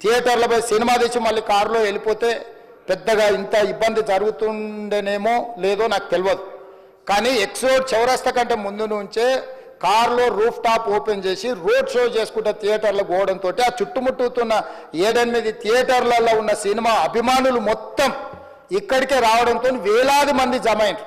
థియేటర్లపై cinema తెచ్చి మళ్ళీ కారులో వెళ్ళిపోతే పెద్దగా ఇంత ఇబ్బంది జరుగుతుండేనేమో లేదో నాకు తెలియదు కానీ ఎక్సోడ్ చౌరస్తా కంటే ముందు నుంచే కారులో రూఫ్ టాప్ ఓపెన్ చేసి రోడ్ షో చేసుకుంటే థియేటర్లో పోవడంతో ఆ చుట్టుముట్టుతున్న ఏడెనిమిది థియేటర్లలో ఉన్న సినిమా అభిమానులు మొత్తం ఇక్కడికే రావడంతో వేలాది మంది జమ అయినారు.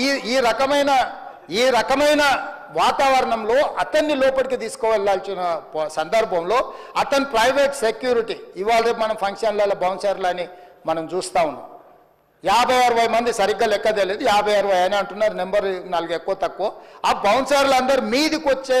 ఈ ఈ రకమైన ఈ రకమైన వాతావరణంలో అతన్ని లోపలికి తీసుకువెళ్ళాల్సిన సందర్భంలో అతని ప్రైవేట్ సెక్యూరిటీ ఇవాళ రేపు మనం ఫంక్షన్లలో బౌన్సర్లు అని మనం చూస్తూ ఉన్నాం. యాభై అరవై మంది సరిగ్గా లెక్క తెలియదు యాభై అరవై అని అంటున్నారు నెంబర్ నాలుగు ఎక్కువ తక్కువ. ఆ బౌన్సర్లు అందరు మీదికి వచ్చే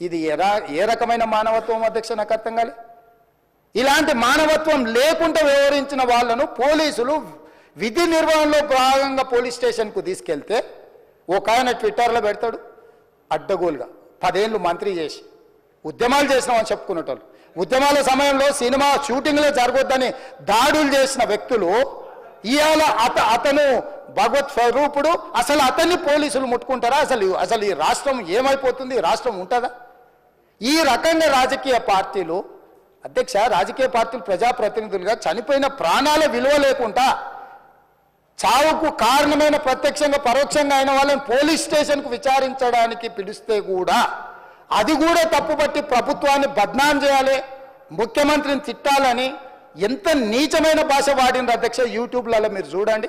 ఇది ఎరా ఏ రకమైన మానవత్వం అధ్యక్ష నాకు అర్థం కాలే ఇలాంటి మానవత్వం లేకుండా వ్యవహరించిన వాళ్ళను పోలీసులు విధి నిర్వహణలో భాగంగా పోలీస్ స్టేషన్కు తీసుకెళ్తే ఒక ఆయన ట్విట్టర్లో పెడతాడు అడ్డగోలుగా. పదేళ్ళు మంత్రి చేసి ఉద్యమాలు చేసినామని చెప్పుకునేటోళ్ళు. ఉద్యమాల సమయంలో సినిమా షూటింగ్లో జరగొద్దని దాడులు చేసిన వ్యక్తులు ఇవాళ అత అతను భగవత్ స్వరూపుడు అసలు అతన్ని పోలీసులు ముట్టుకుంటారా? అసలు అసలు ఈ రాష్ట్రం ఏమైపోతుంది? రాష్ట్రం ఉంటుందా? ఈ రకంగా రాజకీయ పార్టీలు అధ్యక్ష రాజకీయ పార్టీలు ప్రజాప్రతినిధులుగా చనిపోయిన ప్రాణాల విలువ లేకుండా చావుకు కారణమైన ప్రత్యక్షంగా పరోక్షంగా అయిన వాళ్ళని పోలీస్ స్టేషన్కు విచారించడానికి పిలిస్తే కూడా అది కూడా తప్పుపట్టి ప్రభుత్వాన్ని బద్నాం చేయాలి ముఖ్యమంత్రిని తిట్టాలని ఎంత నీచమైన భాష వాడిన అధ్యక్ష యూట్యూబ్లలో మీరు చూడండి.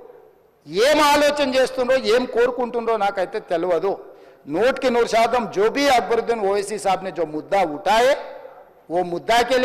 ఏం ఆలోచన చేస్తుండ్రో ఏం కోరుకుంటుండ్రో నాకైతే తెలియదు నూటికి నూరు శాతం जो भी अकबरुद्दीन ओवैसी साहब ने जो मुद्दा उठाए वो मुद्दा के लिए